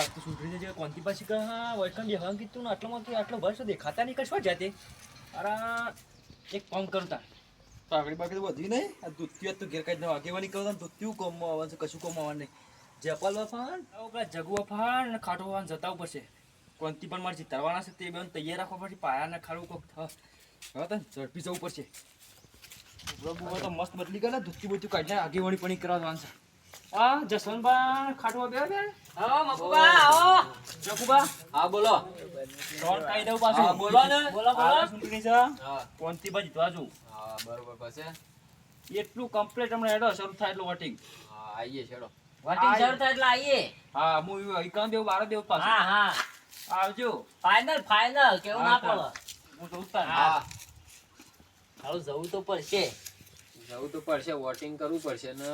આ તો સુધરી જજે. કોનથી પાછી કે હા વૈકમ બેહવાનું કીધું ને આટલામાંથી આટલો વર્ષ દેખાતા નહીં કશું જાતે. અરે એક કામ કરું તાર. પાઘડી બાકડી બધી નહીં. આ દૂધિયું તો ઘેર કાઢી આગેવાની કરો દૂધિયું કોમમાં આવવાનું છે કશું કોમમાં આવવાનું નહીં. જપાલ વફાન પેલા જગુઆ ફાન ને ખાટો વફાન જતા પડશે કોનથી પણ મારે ચિતરવાના છે તે બે તૈયાર રાખવા પડશે પાયા ને ખાડું કોક હવે તને ઝડપી જવું પડશે. તો મસ્ત બદલી ગયા દૂધી બધું કાઢીને આગેવાણી પણ કરાવવાનું છે. હા જસવંતબા ખાટવા બે બે આવો મકુબા આવો જગુબા હા બોલો. ત્રણ કાઢી દઉં પાછું. હા, બોલો ને. બોલો બોલો. ચૂંટણી છે. હા. કોનથી બાજુ જીતવા જવું હા બરોબર પછી? એટલું કમ્પ્લીટ હમણાં શરૂ થાય એટલું વોટિંગ હા આવીએ છેડો. વોટિંગ શરૂ થાય એટલે આવીએ હા હું એકાંત દેવ બાર દેવું પાછું. હા હા. આવજો. ફાઇનલ ફાઇનલ કેવું ના પડે. હું જોઉં હા. હાલું જવું તો પડશે. જવું તો પડશે વોટિંગ કરવું પડશે ને.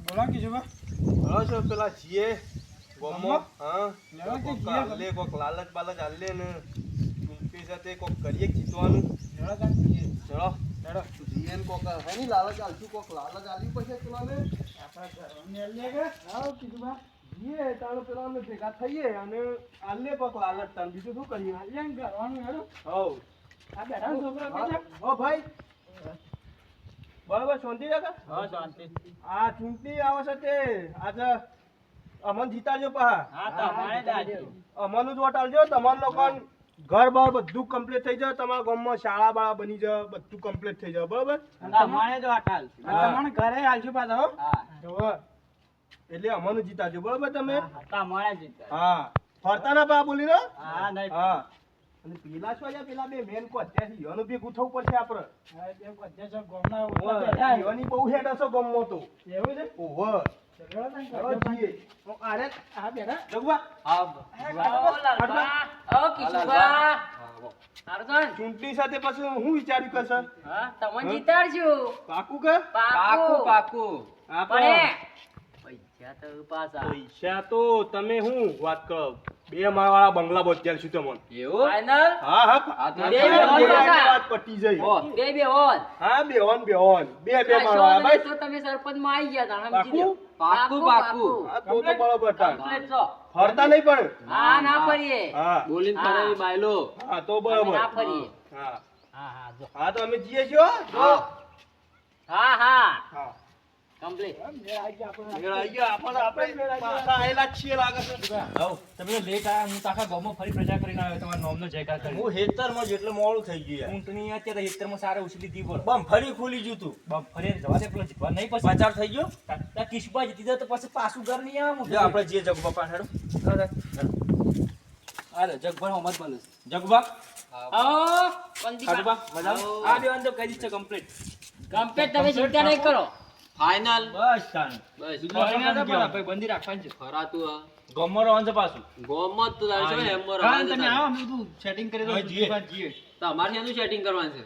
બોલા કિશોરભાઈ હા છો પેલા જીએ ગોમો હા? લે કોક લાલચ બાલચ હાલે ને. ટૂંકી સાથે કોક કરીએ જીતવાનું? જીએ. ચલો. લેડો જીએ ને કોક હે ની લાલચ આલશું કોક લાલચ આલી પડશે પેલાને આપણા લે કે? આવો કિશોરભાઈ જીએ તાણે પેલાને ભેગા થઈએ અને આલે કોક લાલચ તાણ બીજું શું કરીએ? આલ્યા ઘરવાનું હેડો. હવ. આ બેઠા છોકરા હા કે ભાઈ. બરાબર શાંતિ રાખે હા શાંતિ. આ ચૂંટણી આવે છે તે. આજે અમન જીતાડજો પા હા તમારે દાદી અમારું જ વોટ આલજો. તમારા ઘર બાર બધું કમ્પ્લીટ થઈ જાય. તમારા ગામમાં શાળા બાળા બની જાય. બધું કમ્પ્લીટ થઈ જાય. બરોબર? તમારે જો આટાલ તમારે ઘરે આલજો પાછા હા. એટલે અમારું જીતાડજો. બરોબર તમે? તમારે જીત હા. ફરતા ના પા બોલી ને હા નહીં. હા. અને પેલા શું આયા પેલા બે મેન કો અત્યારથી યોનો ભેગું થવું પડશે આપણે હા, ગામના બેઠા બહુ હેડ હશો ગામમાં તો. એવું છે? ઓહો. ચૂંટણી સાથે પછી હું વિચાર્યું કે સર? તમે જીતાડજો. પાકું કે? પાકું. પાકું આપણે પૈસા તો પાછા. પૈસા તો તમે હું વાત કરો બે માળવાળા બંગલા બોત્યાર છું તમને એવું? ફાઇનલ હા હા. વાત પટી જઈ. બે બે ઓન. હા બે ઓન બે ઓન. બે બે માળવાળા. ભાઈ. તો તમે સરપંચમાં આવી ગયા તા પાકું? પાકું પાકું તો તો બળો બટા ફરતા નહીં પણ. હા ના ફરીએ. હા. બોલીને ફરાવી બાયલો. હા તો બરોબર ના ફરીએ. હા. હા હા જો. હા તો અમે જઈએ છીએ હો. હા. હા. હા કમ્પ્લીટ મેળ આવી ગયો. આપણને આપણે પાછા આયેલા જ છીએ લાગે છે. હવ તમે તો લેટ આયા હું તો આખા ગામમાં ફરી પ્રચાર કરીને આવ્યો તમારા નામનો જયકાર કરી. હું હેતરમાં જેટલું મોડું થઈ ગયું ઊંટની સારા ઉછી લીધી બોલ. બમ ફરી ખુલી ગયું તું. બમ ફરી જવા દે પેલો જીતવા. નહીં પછી પાચાર થઈ ગયો? તા કિશબા જીતી તો પછી પાછું ઘર નહીં આવે જો આપણે જે જગબા પાછળ જગભર હમત બોલે જગબા આવો ખાટુબા મજા આ બે તો કહી દીધું કમ્પ્લીટ કમ્પ્લીટ તમે ચિંતા નહીં કરો. ફાઇનલ બસ ચાલ. બસ ના ભાઈ બંધી રાખવાની છે. ફરાતું આ. ગમો છે પાછું. ગોમત તો તારે છે એમ હા, તમે આવો અમે બધું સેટિંગ કરી દઉં જીએ. જીએ. તમારે એનું સેટિંગ કરવાનું છે?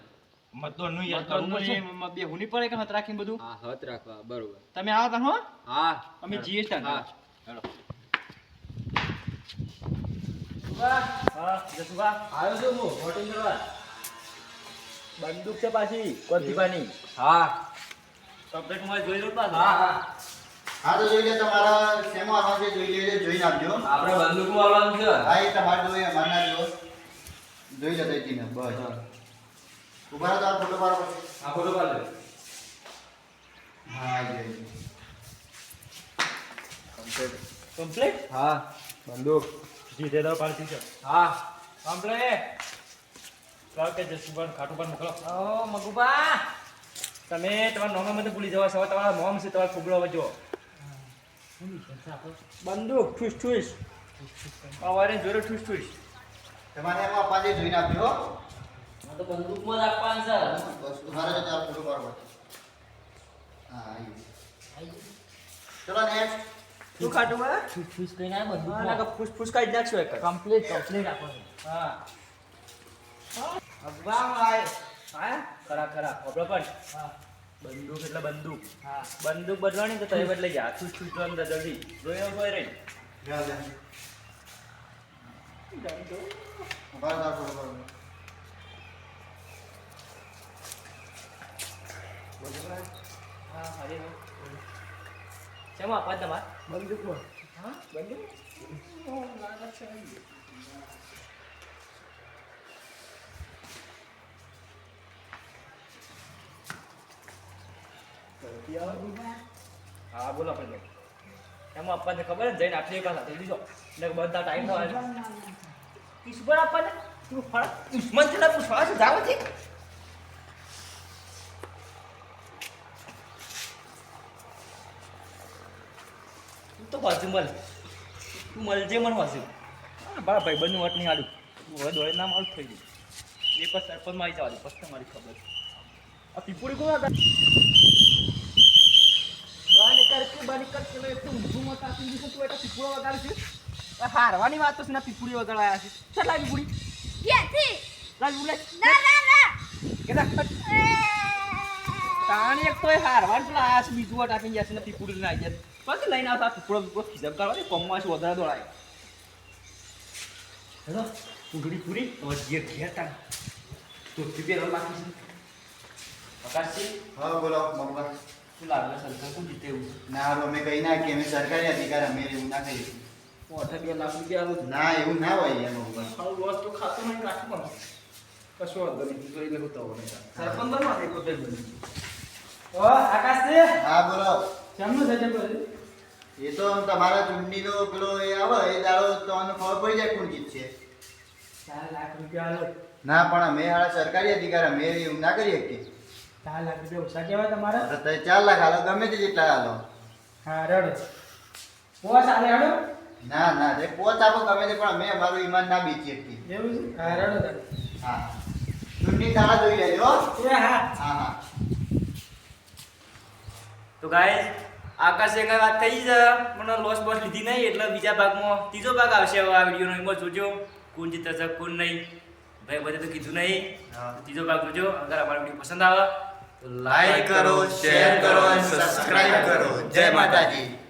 મતદાનનું યાદ કરવું પડશે. બે હુની પડે કે હત રાખીને બધું. હા હત રાખવા બરોબર. તમે આવો તા હો. હા. અમે જીએ તાન હા. હેલો. હા જસુભા. આવ્યો છું હું વોટિંગ કરવા. બંદૂક છે પાછી કોતીબાની હા. કમ્પ્લીટમાં જોઈ લઉં પાછું હા હા. હા તો જોઈ લે તમારા શેમાં આવવાનું છે? જોઈ લેજો જોઈ નાખજો. આપણે બંદૂક વાળવાનું છે. હા એ તમારે જોઈએ અમારે ના જો જોઈ લેતો એકીને બસ. ઊભા રહો તારો ફોટો પાડો. આ ફોટો પાડો લે હા જોઈ કમ્પ્લીટ હા બંદૂક. જીતે દો પાડતી છે. હા. કમ્પ્લીટ લાવ કે જસુભા ખાટું પર મોકલો. ઓ મગુબા તમે તમારા નોમ મને ભૂલી જવા સવા તમારા નોમ છે તમારા ફૂગડો વજો બંદૂક ઠુસ ઠુસ. અવારે જોરે ઠુસ ઠુસ. તમારે એમાં પાજે જોઈને આપ્યો હો. આ તો બંદૂકમાં જ આપવાનું છે. બસ ઊભા રહો તારો ફોટો પાડો હા આવી ચલો નેક્સ્ટ શું કાઢું બા ઠૂસ ઠૂસ કહીને આ ના બંદૂકમાં કે ફૂસ ફૂસ કાઢી નાખશો એક કમ્પ્લીટ કમ્પ્લીટ આપો હા. ભગવાન આય હા? ખરા ખરા. ખબર પણ હા. બંદૂક એટલે બંદૂક. હા. બંદૂક બદલવાની તો તમે બદલાઈ જા ઠુસ ઠુસ તો અંદર જલ્દી જોઈ કોઈ રહી. જા જા. ઊભા રહો તારો ફોટો પાડો હા? હરી હા, બોલો પેલો એમાં આપણને ખબર ને જઈને આટલી એક સાથે લીધો. એટલે બધા ટાઈમ હોય ઈશ્વર આપણને? તું ફળ? દુશ્મન છે ને શ્વાસ જાવ છે તું તો બાજુ મળ તું મળજે મને વાસુ બા ભાઈ બંને વટ નહીં હાડું હવે દોડે ના મારું થઈ ગયું. એ પછી સરપંચ મારી જવા દે પછી તમારી ખબર આ પીપુડી કોણ હતા? કર ઊંધું મત આપી દીધું તું એટલે પીપુડો વગાડે છે. હારવાની વાત તો છે ને પીપુડી વગાડાયા છે. ચાલ લાવી પૂડી ક્યાંથી? લાવી પૂડી ના ના ના. કેતા તાણી એક તો એ હારવાન પેલા આયા છે બીજું વટ આપી ગયા છે ને પીપુડી લઈને આવી પછી લઈને આવતા પીપુડો પીપુડો ખીજમ કરવા દે કોમમાં છે વધારે દોડાય. હેલો પૂંગડી પૂરી? હવે ઘેર ઘેર તાણ. તો પીપેર બાકી છે? આકાશજી? હા બોલો મગવા શું લાગે સરકાર શું જીતે એવું? ના હારું અમે કહી ના કે અમે સરકારી અધિકાર અમે એવું ના કહીએ. અઢાર બે લાખ રૂપિયા આલું ના એવું ના હોય એમ હું લોસ તો ખાતો નહીં રાખું પણ કશો વાંધો નહીં જોઈ લેવું તો સરપંચ બનવા દે કોઈ બની ઓ આકાશ છે હા બોલો. કેમનું છે જબર? એ તો તમારા ચૂંટણીનો પેલો એ આવે એ દાડો તમને ખબર પડી જાય કોણ જીતશે. ચાર લાખ રૂપિયા ના પણ અમે હારા સરકારી અધિકાર અમે એવું ના કરી શકીએ. ચાર લાખ રૂપિયા ઓછા કહેવાય તમારા? તો તમે ચાર લાખ હાલો ગમે તે જેટલા હાલો હા રડો. પોસ આલે હડો ના ના તે પોચ આપો ગમે તે પણ અમે અમારું ઈમાન ના બીચી હતી એવું છે? હા રડો તારે હા. ચૂંટણી તારા જોઈ લેજો હો. એ હા. હા હા. તો ગાઈસ આકાશે કઈ વાત થઈ જ પણ લોસ બોસ લીધી નહીં એટલે બીજા ભાગમાં ત્રીજો ભાગ આવશે હવે આ વિડીયોનો. એમાં જોજો. કોણ જીતે છે કોણ નહીં. ભાઈ બધે તો કીધું નહીં. ત્રીજો ભાગ જોજો. અગર અમારો વીડિયો પસંદ આવે લાઈક કરો શેર કરો અને સબસ્ક્રાઇબ કરો. જય માતાજી.